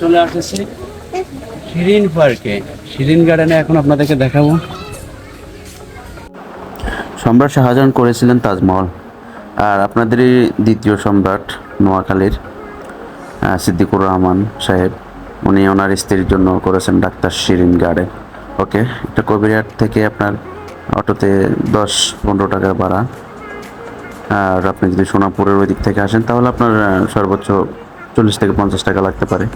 চলে আসতেছি শিরিন পার্কে। শিরিন গার্ডেনে এখন আপনাদেরকে দেখাবো। সম্রাট শাহজাহান করেছিলেন তাজমহল। আর আপনাদেরই দ্বিতীয় সম্রাট নোয়াখালীর সিদ্দিকুর রহমান সাহেব, উনি ওনার স্ত্রীর জন্য করেছেন ডাক্তার শিরিন গার্ডেন ওকে এটা কবিরহাট থেকে আপনার অটোতে দশ পনেরো টাকা ভাড়া। আর আপনি যদি সোনাপুরের ওই দিক থেকে আসেন, তাহলে আপনার সর্বোচ্চ চল্লিশ থেকে পঞ্চাশ টাকা লাগতে পারে।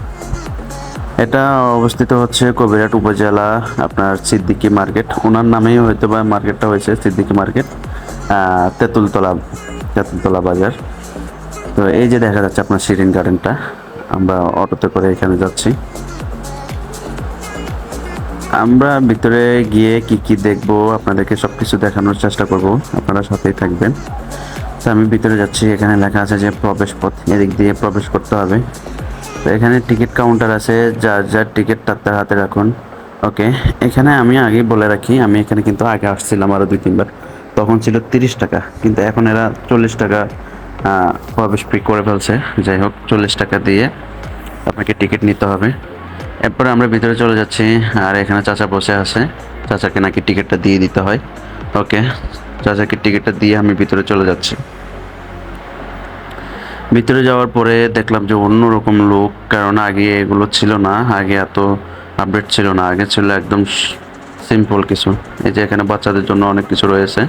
এটা অবস্থিত হচ্ছে কবিরহাট উপজেলা, আপনার সিদ্দিকি মার্কেট। ওনার নামেই হয়তো বা মার্কেটটা হয়েছে, সিদ্দিকি মার্কেট তেঁতুলতলা তেঁতুলতলা বাজার। তো এই যে দেখা যাচ্ছে আপনার শিরিন গার্ডেনটা, আমরা অটোতে করে এখানে যাচ্ছি। আমরা ভিতরে গিয়ে কি কি দেখব, আপনাদেরকে সব কিছু দেখানোর চেষ্টা করব, আপনারা সাথেই থাকবেন। তো আমি ভিতরে যাচ্ছি। এখানে লেখা আছে যে প্রবেশ পথ এদিক দিয়ে প্রবেশ করতে হবে। তো এখানে টিকিট কাউন্টার আছে, যার যার টিকিট তার হাতে রাখুন। ওকে, এখানে আমি আগে বলে রাখি, আমি এখানে কিন্তু আগে আসছিলাম আরও দুই তিনবার। তখন ছিল তিরিশ টাকা, কিন্তু এখন এরা চল্লিশ টাকা প্রবেশ ফ্রি করে ফেলছে। যাই হোক, চল্লিশ টাকা দিয়ে আপনাকে টিকিট নিতে হবে। এরপরে আমরা ভিতরে চলে যাচ্ছি, আর এখানে চাচা বসে আছে। চাচাকে নাকি টিকিটটা দিয়ে দিতে হয়। ওকে চাচাকে টিকিটটা দিয়ে আমি ভিতরে চলে যাচ্ছি। ভিতরে যাওয়ার পরে দেখলাম যে অন্যরকম লোক, কারণ আগে এগুলো ছিল না, আগে এত আপডেট ছিল না, আগে ছিল একদম সিম্পল কিছু। এই যে এখানে বাচ্চাদের জন্য অনেক কিছু রয়েছে,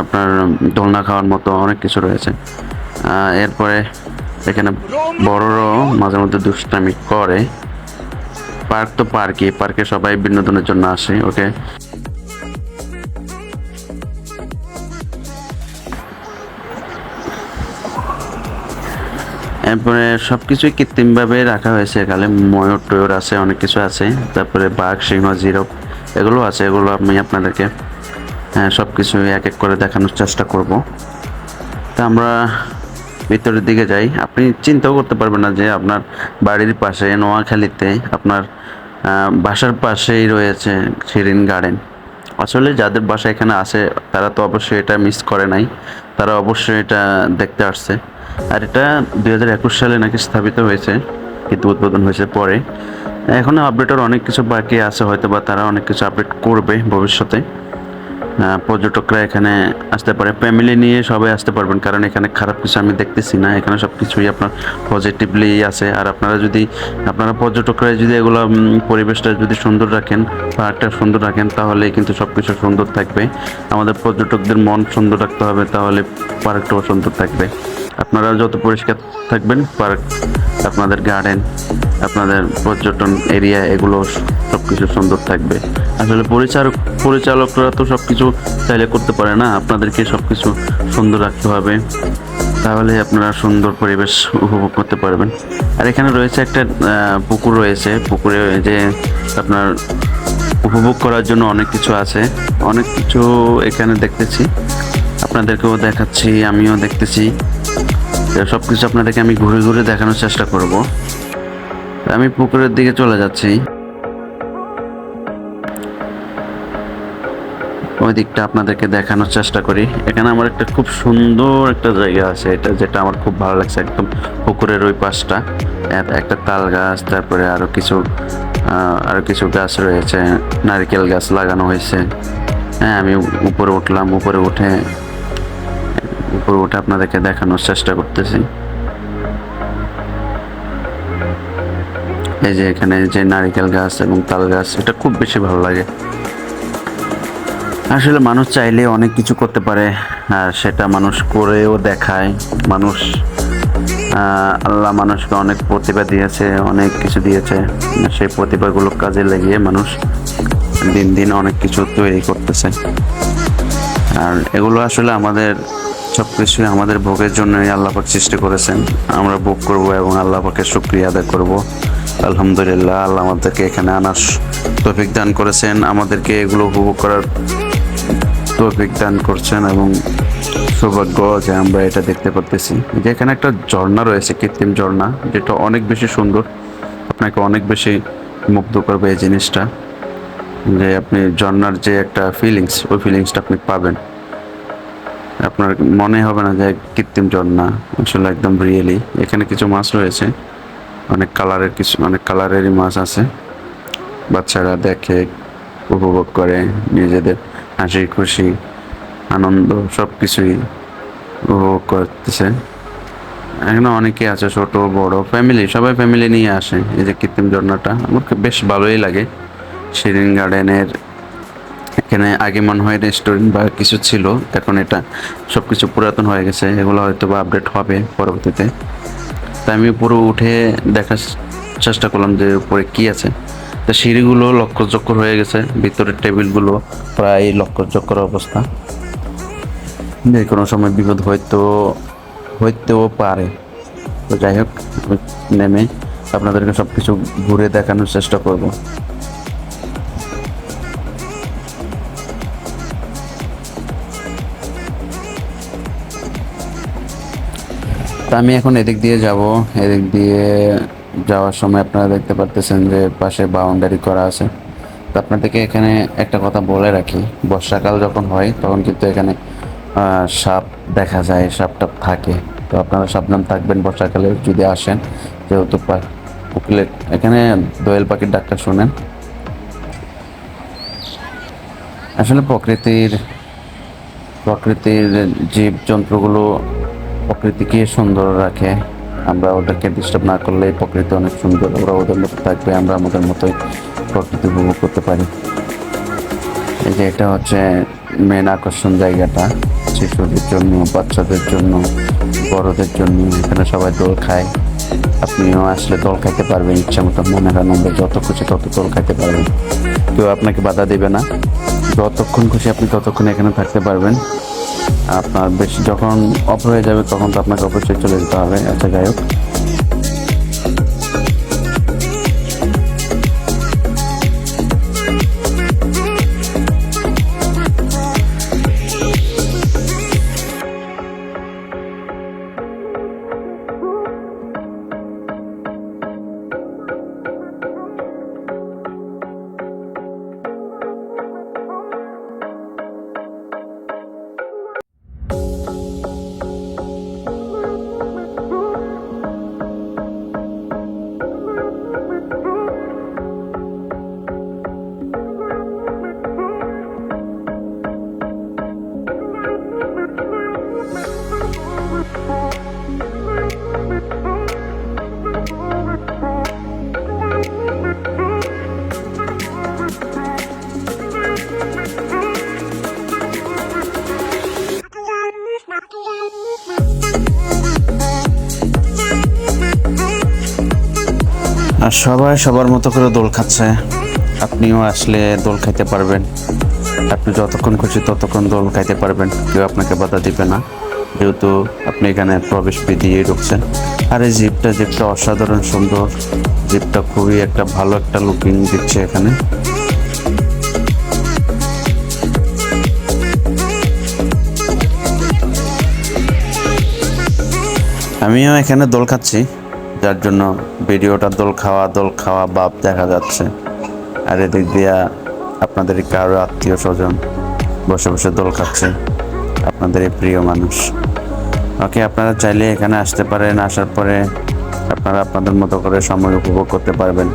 আপনার দোলনা খাওয়ার মতো অনেক কিছু রয়েছে। এরপরে এখানে বড়রাও মাঝে মধ্যে দুষ্টামি করে। পার্ক তো পার্কই, পার্কে সবাই বিনোদনের জন্য আসে, ওকে? এরপরে সব কিছুই কৃত্রিমভাবে রাখা হয়েছে। এখানে ময়ূর টয়ূর আছে, অনেক কিছু আছে। তারপরে বাঘ, সিংহ জিরো এগুলো আছে, এগুলো আমি আপনাদেরকে হ্যাঁ সব কিছু এক এক করে দেখানোর চেষ্টা করব। তা আমরা ভিতরের দিকে যাই। আপনি চিন্তাও করতে পারবেন না যে আপনার বাড়ির পাশে, নোয়াখালীতে আপনার বাসার পাশেই রয়েছে শিরিন গার্ডেন। আসলে যাদের বাসা এখানে আছে, তারা তো অবশ্যই এটা মিস করে নাই। তারা অবশ্যই এটা দেখতে আসছে। আর এটা দুই হাজার একুশ সালে নাকি স্থাপিত হয়েছে, কিন্তু উদ্বোধন হয়েছে পরে। এখনও আপডেটের অনেক কিছু বাকি আছে হয়তো বা তারা অনেক কিছু আপডেট করবে ভবিষ্যতে। পর্যটকরা এখানে আসতে পারে ফ্যামিলি নিয়ে সবাই আসতে পারবেন, কারণ এখানে খারাপ কিছু আমি দেখতেছি না। এখানে সব কিছুই আপনার পজিটিভলি আছে। আর আপনারা যদি, আপনারা পর্যটকরা যদি এগুলো পরিবেশটা যদি সুন্দর রাখেন, পার্কটা সুন্দর রাখেন তাহলে কিন্তু সব কিছু সুন্দর থাকবে। আমাদের পর্যটকদের মন সুন্দর রাখতে হবে, তাহলে পার্কটাও সুন্দর থাকবে। আপনারা যত পরিষ্কার থাকবেন, পার্ক, আপনাদের গার্ডেন আপনাদের পর্যটন এরিয়া এগুলো সব কিছু সুন্দর থাকবে। আসলে পরিচালক পরিচালকরা তো সব কিছু চাইলে করতে পারে না, আপনাদেরকে সব কিছু সুন্দর রাখতে হবে। তাহলে আপনারা সুন্দর পরিবেশ উপভোগ করতে পারবেন। আর এখানে রয়েছে একটা পুকুর রয়েছে। পুকুরে যে আপনার উপভোগ করার জন্য অনেক কিছু আছে। অনেক কিছু এখানে দেখতেছি। আপনাদেরকেও দেখাচ্ছি, আমিও দেখতেছি। সব কিছু আপনাদেরকে আমি ঘুরে ঘুরে দেখানোর চেষ্টা করব। আমি পুকুরের দিকে চলে যাচ্ছি। ওই দিকটা আপনাদেরকে দেখানোর চেষ্টা করি। এখানে আমার একটা খুব সুন্দর একটা জায়গা আছে এটা যেটা আমার খুব ভালো লাগছে একদম পুকুরের ওই পাশটা। একটা তাল গাছ তারপরে আরও কিছু আহ, আরও কিছু গাছ রয়েছে। নারকেল গাছ লাগানো হয়েছে। হ্যাঁ আমি উপরে উঠলাম উপরে উঠে উপরে উঠে আপনাদেরকে দেখানোর চেষ্টা করতেছি। এই যে এখানে যে নারিকেল গাছ এবং তাল গাছ, এটা খুব বেশি ভালো লাগে। আসলে মানুষ চাইলে অনেক কিছু করতে পারে, আর সেটা মানুষ করেও দেখায়। মানুষ আল্লাহ মানুষকে অনেক প্রতিভা দিয়েছে, অনেক কিছু দিয়েছে। সেই প্রতিভাগুলো কাজে লাগিয়ে মানুষ দিন দিন অনেক কিছু তৈরি করতেছে। আর এগুলো আসলে আমাদের সব কিছুই আমাদের ভোগের জন্যই আল্লাপাক সৃষ্টি করেছেন। আমরা ভোগ করব এবং আল্লাপাকের শুক্রিয়া আদায় করব। আলহামদুলিল্লাহ, আল্লাহ আমাদেরকে এখানে আনার তৌফিক দান করেছেন। আমাদেরকে এগুলো উপভোগ করার তৌফিক দান করছেন এবং সৌভাগ্য যে আমরা এটা দেখতে পারতেছি। যে এখানে একটা ঝর্ণা রয়েছে, কৃত্রিম ঝর্ণা, যেটা অনেক বেশি সুন্দর। আপনাকে অনেক বেশি মুগ্ধ করবে এই জিনিসটা। যে আপনি ঝর্ণার যে একটা ফিলিংস ওই ফিলিংসটা আপনি পাবেন। আপনার মনে হবে না যে কৃত্রিম ঝর্ণা আসলে একদম রিয়েলি এখানে কিছু মাছ রয়েছে। অনেক কালারের কিছু অনেক কালারেরই মাছ আছে। বাচ্চারা দেখে, উপভোগ করে, নিজেদের হাসি খুশি আনন্দ সব কিছুই উপভোগ করতেছে। এখানে অনেকে আছে, ছোট, বড় ফ্যামিলি সবাই ফ্যামিলি নিয়ে আসে। এই যে কৃত্রিম ঝর্ণাটা, আমার বেশ ভালোই লাগে। শিরিন গার্ডেনের এখানে আগে মনে হয় রেস্টুরেন্ট বা কিছু ছিল, এখন এটা সব কিছু পুরাতন হয়ে গেছে, এগুলো হয়তো বা আপডেট হবে পরবর্তীতে। তাই আমি পুরো উঠে দেখার চেষ্টা করলাম যে উপরে কি আছে। তো সিঁড়িগুলো লক্ষ্যচক্কর হয়ে গেছে, ভিতরের টেবিলগুলো প্রায় লক্ষ্যচক্কর অবস্থা। যে কোনো সময় বিপদ হয়তো, হইতেও পারে। তো যাই হোক নেমে আপনাদেরকে সব কিছু ঘুরে দেখানোর চেষ্টা করব। তা আমি এখন এদিক দিয়ে যাব। এদিক দিয়ে যাওয়ার সময় আপনারা দেখতে পারতেছেন যে পাশে বাউন্ডারি করা আছে। তো আপনাদেরকে এখানে একটা কথা বলে রাখি। বর্ষাকাল যখন হয়, তখন কিন্তু এখানে সাপ দেখা যায়, সাপ টাপ থাকে। তো আপনারা সাবধান থাকবেন বর্ষাকালে যদি আসেন। যেহেতু উকিলের এখানে দোয়েল পাখির ডাক্তার শোনেন। আসলে প্রকৃতির প্রকৃতির জীব জন্তুগুলো প্রকৃতিকে সুন্দর রাখে। আমরা ওদেরকে ডিস্টার্ব না করলে প্রকৃতি অনেক সুন্দর। ওরা ওদের মতো থাকবে আমরা আমাদের মতোই প্রকৃতি উপভোগ করতে পারি। এই যে এটা হচ্ছে মেন আকর্ষণ জায়গাটা, শিশুদের জন্য, বাচ্চাদের জন্য, বড়দের জন্য। এখানে সবাই দোল খায়। আপনিও আসলে দোল খাইতে পারবেন, ইচ্ছা মতো মনের আনন্দে যত খুশি তত দোল খাইতে পারবেন কেউ আপনাকে বাধা দেবে না। যতক্ষণ খুশি আপনি ততক্ষণ এখানে থাকতে পারবেন। আপনার বেশি যখন অফ হয়ে যাবে তখন তো আপনাকে অবশ্যই চলে যেতে হবে আচ্ছা যাই হোক। আর সবাই সবার মতো করে দোল খাচ্ছে। আপনিও আসলে দোল খাইতে পারবেন। আপনি যতক্ষণ খুশি ততক্ষণ দোল খাইতে পারবেন। কেউ আপনাকে বাধা দিবে না। যেহেতু আপনি এখানে প্রবেশ ফি দিয়ে ঢুকছেন আর এই জিপটা জিপটা অসাধারণ সুন্দর। জিপটা খুবই একটা ভালো একটা লুকিং দিচ্ছে এখানে। আমিও এখানে দোল খাচ্ছি। যার জন্য ভিডিওটা দোল খাওয়া দোল খাওয়া বাপ দেখা যাচ্ছে। আর এদিক দিয়া আপনাদের কারও আত্মীয় স্বজন বসে বসে দোল খাচ্ছে আপনাদের প্রিয় মানুষ। ওকে, আপনারা চাইলে এখানে আসতে পারেন, আসার পরে আপনারা আপনাদের মতো করে সময় উপভোগ করতে পারবেন।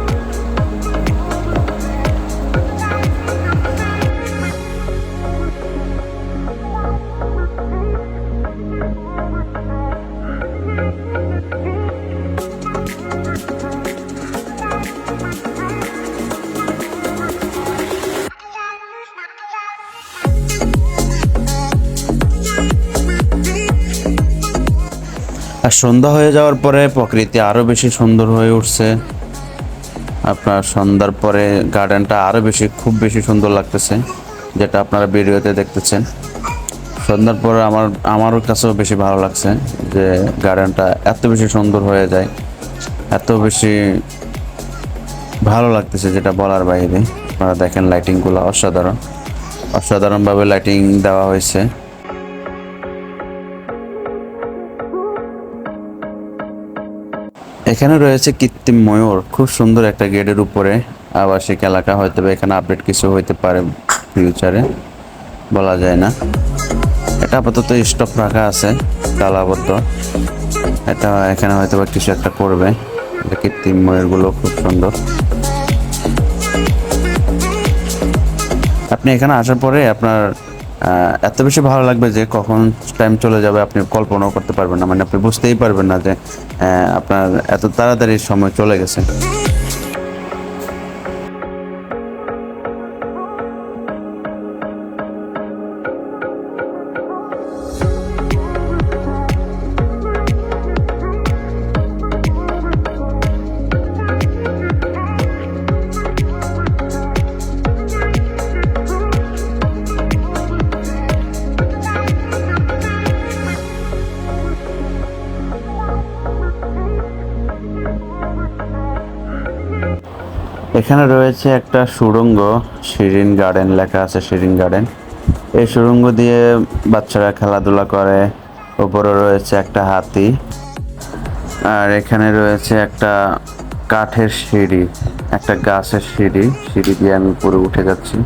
আর সন্ধ্যা হয়ে যাওয়ার পরে প্রকৃতি আরও বেশি সুন্দর হয়ে উঠছে। আপনার সন্ধ্যার পরে গার্ডেনটা আরও বেশি, খুব বেশি সুন্দর লাগতেছে, যেটা আপনারা ভিডিওতে দেখতেছেন। সন্ধ্যার পরে আমার আমারও কাছেও বেশি ভালো লাগছে যে গার্ডেনটা এত বেশি সুন্দর হয়ে যায়, এত বেশি ভালো লাগতেছে যেটা বলার বাইরে। আপনারা দেখেন লাইটিংগুলো অসাধারণ। অসাধারণভাবে লাইটিং দেওয়া হয়েছে। এখানে রয়েছে কৃত্রিম ময়ূর। খুব সুন্দর একটা গেটের উপরে আবাসিক এলাকা হয়তো এখানে আপডেট কিছু হইতে পারে ফিউচারে বলা যায় না। এটা আপাতত স্টক রাখা আছে তালাবদ্ধ এটা এখানে হয়তো বা কিছু একটা করবে। এটা কৃত্রিম ময়ূরগুলো খুব সুন্দর। আপনি এখানে আসার পরে আপনার এত বেশি ভালো লাগবে যে কখন টাইম চলে যাবে আপনি কল্পনাও করতে পারবেন না। মানে আপনি বুঝতেই পারবেন না যে আপনার এত তাড়াতাড়ি সময় চলে গেছে। এখানে রয়েছে একটা সুড়ঙ্গ, শিরিন গার্ডেন লেখা আছে, শিরিন গার্ডেন এই সুড়ঙ্গ দিয়ে বাচ্চারা খেলাধুলা করে। ওপরে রয়েছে একটা হাতি। আর এখানে রয়েছে একটা কাঠের সিঁড়ি, একটা গাছের সিঁড়ি। সিঁড়ি দিয়ে আমি উপরে উঠে যাচ্ছি।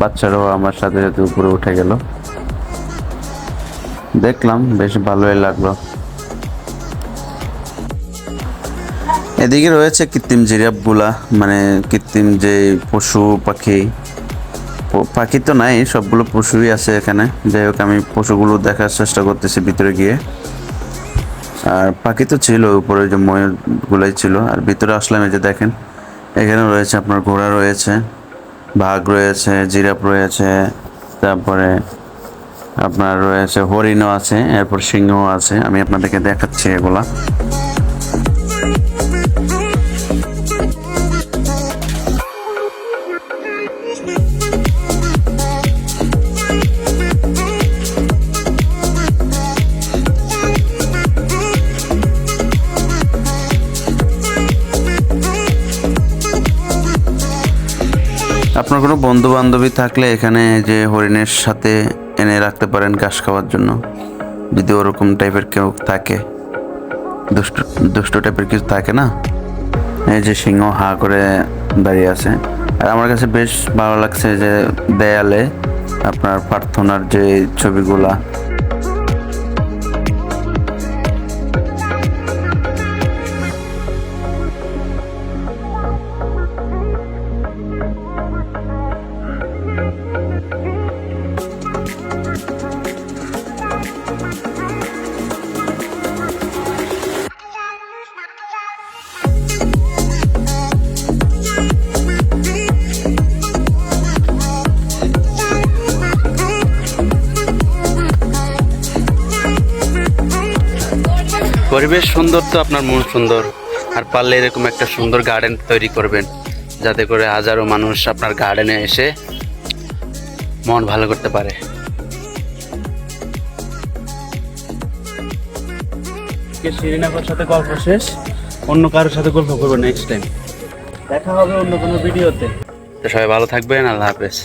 বাচ্চারাও আমার সাথে সাথে উপরে উঠে গেল। দেখলাম, বেশ ভালোই লাগল। এদিকে রয়েছে কৃত্রিম জিরাফগুলা মানে কৃত্রিম যে পশু, পাখি। পাখি তো নাই, সবগুলো পশুই আছে এখানে। যাই হোক, আমি পশুগুলো দেখার চেষ্টা করতেছি ভিতরে গিয়ে। আর পাখি তো ছিল, উপরে যে ময়ূরগুলাই ছিল। আর ভিতরে আসলাম, এই যে দেখেন, এখানে রয়েছে আপনার ঘোড়া রয়েছে, বাঘ রয়েছে, জিরাফ রয়েছে, তারপরে আপনার রয়েছে হরিণও আছে, এরপর সিংহও আছে। আমি আপনাদেরকে দেখাচ্ছি এগুলা। আপনার কোনো বন্ধু বান্ধবী থাকলে এখানে যে হরিণের সাথে এনে রাখতে পারেন ঘাস খাওয়ার জন্য? যদি ওরকম টাইপের কেউ থাকে, দুষ্ট দুষ্ট টাইপের কিছু থাকে না? এই যে সিংহ হা করে দাঁড়িয়ে আছে। আর আমার কাছে বেশ ভালো লাগছে যে দেয়ালে আপনার প্রার্থনার যে ছবিগুলা। পরিবেশ সুন্দর তো আপনার মন সুন্দর। আর পারলে এরকম একটা সুন্দর গার্ডেন তৈরি করবেন। যাতে করে হাজারো মানুষ আপনার গার্ডেনে এসে মন ভালো করতে পারে। শিরিনাফার সাথে গল্প শেষ অন্য কারোর সাথে গল্প করব নেক্সট টাইম দেখা হবে অন্য কোনো ভিডিওতে তো সবাই ভালো থাকবেন আল্লাহ হাফেজ।